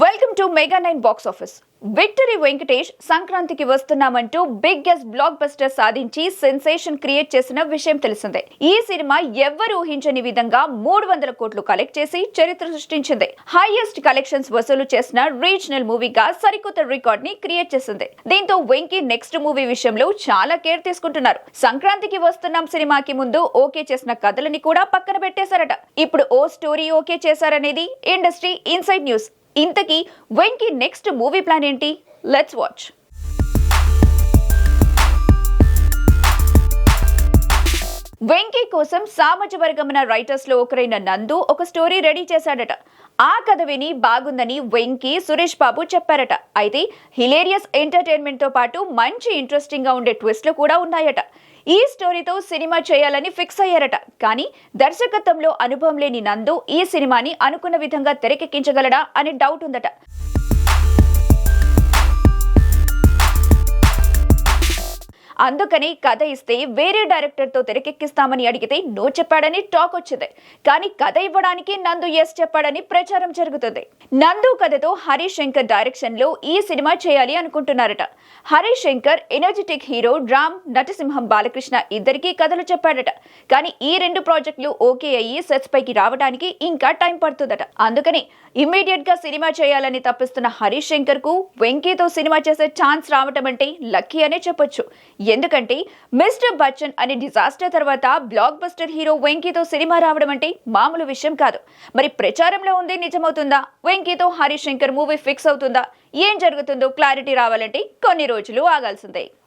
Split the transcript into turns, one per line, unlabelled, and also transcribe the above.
Welcome to mega nine box office victory Venkatesh సంక్రాంతికి వస్తున్నామంటూ biggest blockbuster సాధించి sensation create చేసిన విషయం తెలిసిందే. ఈ సినిమా ఎవ్వరు ఊహించని విధంగా మూడు వందల కోట్లు కలెక్ట్ చేసి చరిత్ర సృష్టించింది. హైయెస్ట్ కలెక్షన్స్ వసూలు చేసిన రీజనల్ మూవీగా సరికొత్త రికార్డ్ని క్రియేట్ చేసింది. దీంతో వెంకీ నెక్స్ట్ మూవీ విషయంలో చాలా కేర్ తీసుకుంటున్నారు. సంక్రాంతికి వస్తున్నాం సినిమాకి ముందు ఓకే చేసిన కథలని కూడా పక్కన పెట్టేశారట. ఇప్పుడు ఓ స్టోరీ ఓకే చేశారనేది ఇండస్ట్రీ ఇన్సైడ్ న్యూస్ ఇంతకీ వెంకీ నెక్స్ట్ మూవీ ప్లాన్ ఏంటి? లెట్స్ వాచ్ వెంకీ కోసం సామాజిక వర్గమున రైటర్స్లో ఒకరైన నందు ఒక స్టోరీ రెడీ చేశాడట. ఆ కథ విని బాగుందని వెంకీ సురేష్ బాబు చెప్పారట. అయితే హిలేరియస్ ఎంటర్టైన్మెంట్తో పాటు మంచి ఇంట్రెస్టింగ్గా ఉండే ట్విస్ట్లు కూడా ఉన్నాయట. ఈ స్టోరీతో సినిమా చేయాలని ఫిక్స్ అయ్యారట. కానీ దర్శకత్వంలో అనుభవం లేని నందు ఈ సినిమాని అనుకున్న విధంగా తెరకెక్కించగలడా అనే డౌట్ ఉందట. అందుకని కథ ఇస్తే వేరే డైరెక్టర్తో తెరకెక్కిస్తామని అడిగితే నో చెప్పాడని టాక్ వచ్చింది. కానీ కథ ఇవ్వడానికి నందు ఎస్ చెప్పాడని ప్రచారం జరుగుతుంది. నందు కథతో హరీష్ శంకర్ డైరెక్షన్లో ఈ సినిమా చేయాలి అనుకుంటున్నారట. హరీష్ శంకర్ ఎనర్జెటిక్ హీరో రామ్ నటసింహం బాలకృష్ణ ఇద్దరికీ కథలు చెప్పాడట. కానీ ఈ రెండు ప్రాజెక్టులు ఓకే అయ్యి సెట్స్ పైకి రావడానికి ఇంకా టైం పడుతుందట. అందుకని ఇమ్మీడియట్గా సినిమా చేయాలని తప్పిస్తున్న హరీష్ శంకర్కు వెంకీతో సినిమా చేసే ఛాన్స్ రావటం అంటే లక్కీ అనే చెప్పొచ్చు. ఎందుకంటే మిస్టర్ బచ్చన్ అనే డిజాస్టర్ తర్వాత బ్లాక్ బస్టర్ హీరో వెంకీతో సినిమా రావడం అంటే మామూలు విషయం కాదు. మరి ప్రచారంలో ఉంది నిజమవుతుందా? వెంకీతో హరీష్ శంకర్ మూవీ ఫిక్స్ అవుతుందా? ఏం జరుగుతుందో క్లారిటీ రావాలంటే కొన్ని రోజులు ఆగాల్సిందే.